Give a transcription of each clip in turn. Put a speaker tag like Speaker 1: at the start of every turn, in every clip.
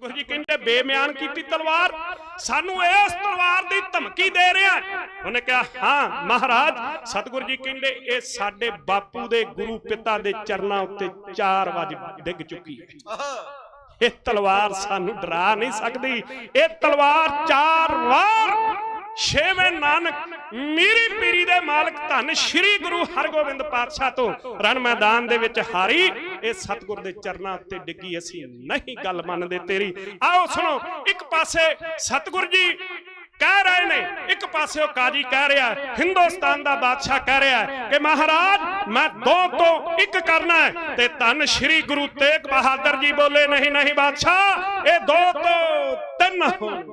Speaker 1: ਸਤਿਗੁਰੂ ਜੀ ਕਹਿੰਦੇ, ਬੇਮਿਆਨ ਕੀਤੀ ਤਲਵਾਰ। ਸਾਨੂੰ ਇਸ ਤਲਵਾਰ ਦੀ ਧਮਕੀ ਦੇ ਰਿਹਾ ਉਹਨੇ ਕਿਹਾ, ਹਾਂ, ਮਹਾਰਾਜ, ਸਤਿਗੁਰੂ ਜੀ ਕਹਿੰਦੇ, ਇਹ ਸਾਡੇ ਬਾਪੂ ਦੇ ਗੁਰੂ ਪਿਤਾ ਦੇ ਚਰਨਾਂ ਉੱਤੇ 4 ਵਜ ਡਿੱਗ ਚੁੱਕੀ ਹੈ। ਇਹ ਤਲਵਾਰ ਸਾਨੂੰ ਡਰਾ ਨਹੀਂ ਸਕਦੀ। ਇਹ ਤਲਵਾਰ ਚਾਰ ਵਾਰ ਛੇਵੇਂ ਨਾਨਕ ਮੀਰੀ ਪੀਰੀ ਦੇ ਮਾਲਕ ਧੰਨ ਸ੍ਰੀ ਗੁਰੂ ਹਰਗੋਬਿੰਦ ਪਾਤਸ਼ਾਹ ਤੋਂ ਰਣ ਮੈਦਾਨ ਦੇ ਵਿੱਚ ਹਾਰੀ। ਇਹ ਸਤਿਗੁਰ ਦੇ ਚਰਨਾਂ ਉੱਤੇ ਡਿੱਗੀ ਅਸੀਂ ਨਹੀਂ ਗੱਲ ਮੰਨਦੇ ਤੇਰੀ। ਆਓ ਸੁਣੋ, ਇੱਕ ਪਾਸੇ ਸਤਿਗੁਰ ਜੀ ਕਹਿ ਰਹੇ ਨੇ, ਇੱਕ ਪਾਸੇ ਉਹ ਕਾਜੀ ਕਹਿ ਰਿਹਾ, ਹਿੰਦੁਸਤਾਨ ਦਾ ਬਾਦਸ਼ਾਹ ਕਹਿ ਰਿਹਾ ਕਿ ਮਹਾਰਾਜ, ਮੈਂ ਦੋ ਤੋਂ ਇੱਕ ਕਰਨਾ ਹੈ। ਤੇ ਧੰਨ ਸ੍ਰੀ ਗੁਰੂ ਤੇਗ ਬਹਾਦਰ ਜੀ ਬੋਲੇ, ਨਹੀਂ ਨਹੀਂ ਬਾਦਸ਼ਾਹ, ਇਹ ਦੋ ਤੋਂ ਤਿੰਨ ਹੋਣ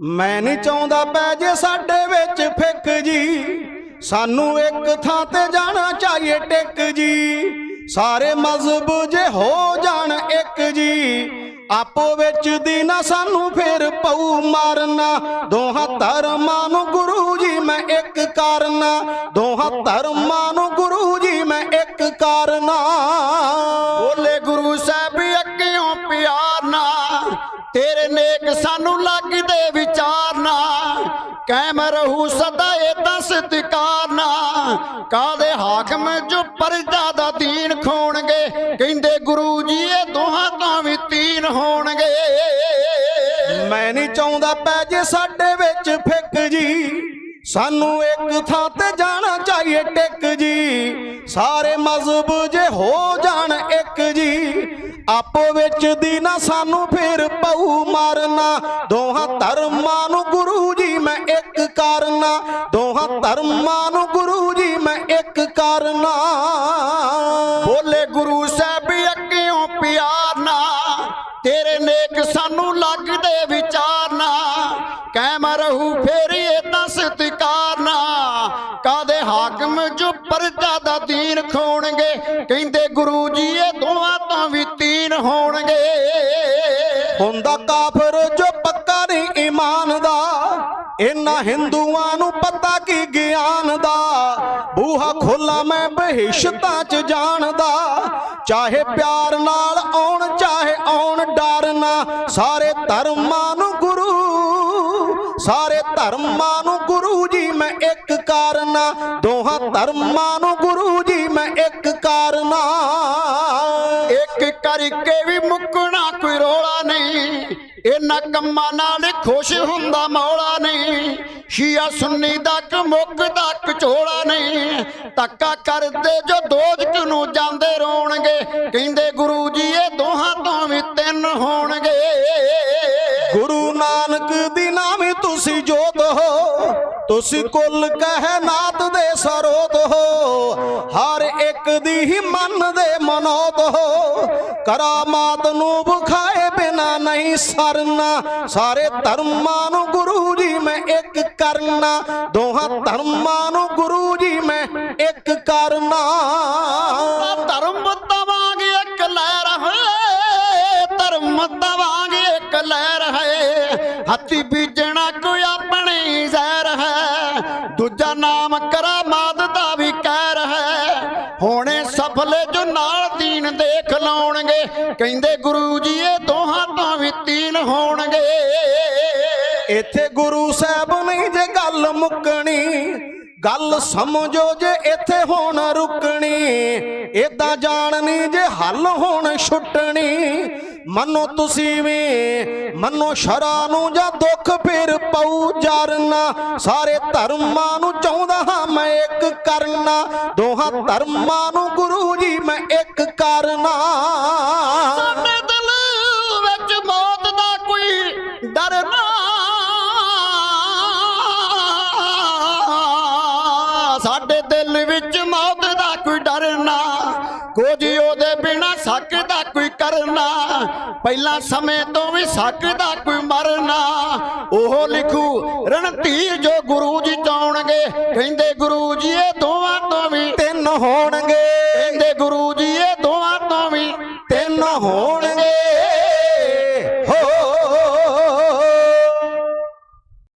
Speaker 2: ਮੈਂ ਨਹੀਂ ਚਾਹੁੰਦਾ ਪੈ ਜੇ ਸਾਡੇ ਵਿੱਚ ਫਿੱਕ ਜੀ, ਸਾਨੂੰ ਇੱਕ ਥਾਂ ਤੇ ਜਾਣਾ ਚਾਹੀਏ ਟਿਕ ਜੀ। ਸਾਰੇ ਮਜ਼ਹਬ ਜੇ ਹੋ ਜਾਣ ਇੱਕ ਜੀ, ਆਪੋ ਵਿੱਚ ਦੀ ਨਾ ਸਾਨੂੰ ਫੇਰ ਪਊ ਮਾਰਨਾ। ਦੋਹਾਂ ਧਰਮਾਂ ਨੂੰ ਗੁਰੂ ਜੀ ਮੈਂ ਇੱਕ ਕਰਨਾ। ਦੋਹਾਂ ਧਰਮਾਂ ਨੂੰ ਗੁਰੂ ਜੀ ਮੈਂ ਇੱਕ ਕਰਨਾ। ਬੋਲੇ ਗੁਰੂ ਸਾਹਿਬ ਅੱਗਿਓਂ ਪਿਆਰ ਨਾ ਤੇਰੇ ਨੇਕ ਸਾਨੂੰ ਲੱਗਦੇ ਵਿਚਾਰਨਾ ਕਾਇਮ ਰਹੂ ਸਦਾ ਸਤਿਕਾਰ ਨਾ ਕਾਦੇ ਹਾਕਮ ਜੋ ਪਰਜਾ ਦਾ ਦੀਨ ਖੋਣਗੇ? ਕਹਿੰਦੇ ਗੁਰੂ ਜੀ, ਇਹ ਦੋਹਾਂ ਤੋਂ ਵੀ ਤੀਨ ਹੋਣਗੇ। ਮੈਂ ਨਹੀਂ ਚਾਹੁੰਦਾ ਪੈ ਜੇ ਸਾਡੇ ਵਿੱਚ ਫਿੱਕ ਜੀ। ਸਾਨੂੰ ਇੱਕ ਥਾਂ ਤੇ ਜਾਣਾ ਚਾਹੀਏ ਟਿਕ ਜੀ। ਸਾਰੇ ਮਜ਼ਹਬ ਜੇ ਹੋ ਜਾਣ ਇੱਕ ਜੀ। ਆਪੋ ਵਿੱਚ ਦੀ ਨਾ ਸਾਨੂੰ ਫੇਰ ਪਊ ਮਾਰਨਾ। ਦੋਹਾਂ ਧਰਮਾਂ ਨੂੰ ਗੁਰੂ ਜੀ, ਮੈਂ ਇੱਕ ਕਰਨਾ। ਦੋਹਾਂ ਧਰਮਾਂ ਨੂੰ ਗੁਰੂ ਜੀ, ਮੈਂ ਇੱਕ ਕਰਨਾ ਬੋਲੇ ਗੁਰੂ ਸਾਹਿਬ, ਅੱਗਿਓਂ ਪਿਆਰ ਨਾ। ਤੇਰੇ ਨੇਕ ਸਾਨੂੰ ਲੱਗਦੇ ਵਿਚਾਰਨਾ ਕਾਇਮ ਰਹੂ ਫੇਰ ਏਦਾਂ ਸਤਿਕਾਰਨਾ ਕਾਦੇ ਹਾਕਮ ਜੋ ਪਰਜਾ ਦਾ ਦੀਨ ਖੋਣਗੇ? ਕਹਿੰਦੇ ਗੁਰੂ ਜੀ, ਇਹ ਦੋਵਾਂ ਤੋਂ ਵੀ ਤੀਨ ਹੋਣਗੇ। ਹੁੰਦਾ ਕਾਫਰ ਜੋ ਪੱਕਾ ਨਹੀਂ ਇਮਾਨ ਦਾ ਇਹਨਾਂ ਹਿੰਦੂਆਂ ਨੂੰ ਪਤਾ ਕੀ ਗਿਆਨ ਦਾ? ਬੂਹਾ ਖੋਲਾ ਮੈਂ ਬਹਿਸ਼ਤਾਂ ਚ ਜਾਣਦਾ ਚਾਹੇ ਪਿਆਰ ਨਾਲ ਆਉਣ, ਚਾਹੇ ਆਉਣ ਡਰਨਾ ਸਾਰੇ ਧਰਮਾਂ ਨੂੰ ਗੁਰੂ, ਸਾਰੇ ਧਰਮਾਂ ਨੂੰ ਗੁਰੂ ਜੀ ਮੈਂ ਇੱਕ ਕਾਰਨਾ। ਦੋਹਾਂ ਧਰਮਾਂ ਨੂੰ ਗੁਰੂ ਜੀ ਮੈਂ ਇੱਕ ਕਾਰਨਾ। ਇੱਕ ਕਰਕੇ ਵੀ ਮੁੱਕਣਾ ਕੋਈ ਰੋਲਾ ਨਹੀਂ। ਇਹਨਾਂ ਕੰਮਾਂ ਨਾਲ ਖੁਸ਼ ਹੁੰਦਾ ਮੌਲਾ ਨਹੀਂ। ਸ਼ੀਆ ਸੁੰਨੀ ਦਾ ਮੁੱਕ ਦਾ ਕਚੋਲਾ ਨਹੀਂ। ਤੱਕਾ ਕਰਦੇ ਜੋ ਦੋਜਕ ਨੂੰ ਜਾਂਦੇ ਰੋਣਗੇ। ਕਹਿੰਦੇ ਗੁਰੂ ਜੀ, ਇਹ ਦੋਹਾਂ ਤੋਂ ਵੀ ਤਿੰਨ ਹੋਣਗੇ। ਨਾਨਕ ਦੀ ਨਾਮ ਤੁਸੀਂ ਜੋਤ ਹੋ। ਤੁਸੀਂ ਕੁੱਲ ਕਹਿ ਨਾਤ ਦੇ ਸਰੋਤ ਹੋ। ਹਰ ਇੱਕ ਦੀ ਹੀ ਮੰਨਦੇ ਮਨੋਤ ਹੋ। ਕਰਾਮਾਤ ਨੂੰ ਬੁਖਾਏ ਬਿਨਾ ਨਹੀਂ ਸਰਨਾ। ਸਾਰੇ ਧਰਮਾਂ ਨੂੰ ਗੁਰੂ ਜੀ ਮੈਂ ਇੱਕ ਕਰਨਾ। ਦੋਹਾਂ ਧਰਮਾਂ ਨੂੰ ਗੁਰੂ ਜੀ ਮੈਂ ਇੱਕ ਕਰਨਾ। ਹੈ ਬੀਜਣਾ ਕੋਈ ਆਪਣੀ ਜ਼ਹਿਰ ਹੈ। ਦੂਜਾ ਨਾਮ ਕਰਾਮਾਤ ਦਾ ਵੀ ਕਹਿਰ ਹੈ। ਹੋਣੇ ਸਫਲੇ ਜੋ ਨਾਲ ਦੀਨ ਦੇਖ ਲਾਉਣਗੇ, ਕਹਿੰਦੇ ਗੁਰੂ ਜੀ, ਇਹ ਦੋਹਾਂ ਤੋਂ ਵੀ ਤੀਨ ਹੋਣਗੇ। ਇੱਥੇ ਗੁਰੂ ਸਾਹਿਬ ਨਹੀਂ ਜੇ ਗੱਲ ਮੁੱਕਣੀ, ਗੱਲ ਸਮਝੋ ਜੇ ਇੱਥੇ ਹੁਣ ਰੁਕਣੀ, ਏਦਾਂ ਜਾਣਨੀ ਜੇ ਹੱਲ ਹੋਣ ਛੁੱਟਣੀ। ਮੰਨੋ ਤੁਸੀਂ ਵੀ, ਮੰਨੋ ਸ਼ਰਾ ਨੂੰ ਜਾਂ ਦੁੱਖ ਫਿਰ ਪਊ ਜਰਨਾ। ਸਾਰੇ ਧਰਮਾਂ ਨੂੰ ਚਾਹੁੰਦਾ ਹਾਂ ਮੈਂ ਇੱਕ ਕਰਨਾ। ਦੋਹਾਂ ਧਰਮਾਂ ਨੂੰ ਗੁਰੂ ਜੀ ਮੈਂ ਇੱਕ ਕਰਨਾ। ਸਾਡੇ ਦਿਲ ਵਿੱਚ ਮੌਤ ਦਾ ਕੋਈ ਡਰ ਨਾ। ਸਾਡੇ ਦਿਲ ਵਿੱਚ ਪਹਿਲਾਂ ਸਮੇਂ ਤੋਂ ਵੀ ਸਕਦਾ ਕੋਈ ਮਰਨਾ। ਉਹ ਲਿਖੂ, ਰਣਧੀਰ ਜੋ ਗੁਰੂ ਜੀ ਚਾਉਣਗੇ, ਕਹਿੰਦੇ ਗੁਰੂ ਜੀ, ਇਹ ਦੋਵਾਂ ਤੋਂ ਵੀ ਤਿੰਨ ਹੋਣਗੇ। ਕਹਿੰਦੇ ਗੁਰੂ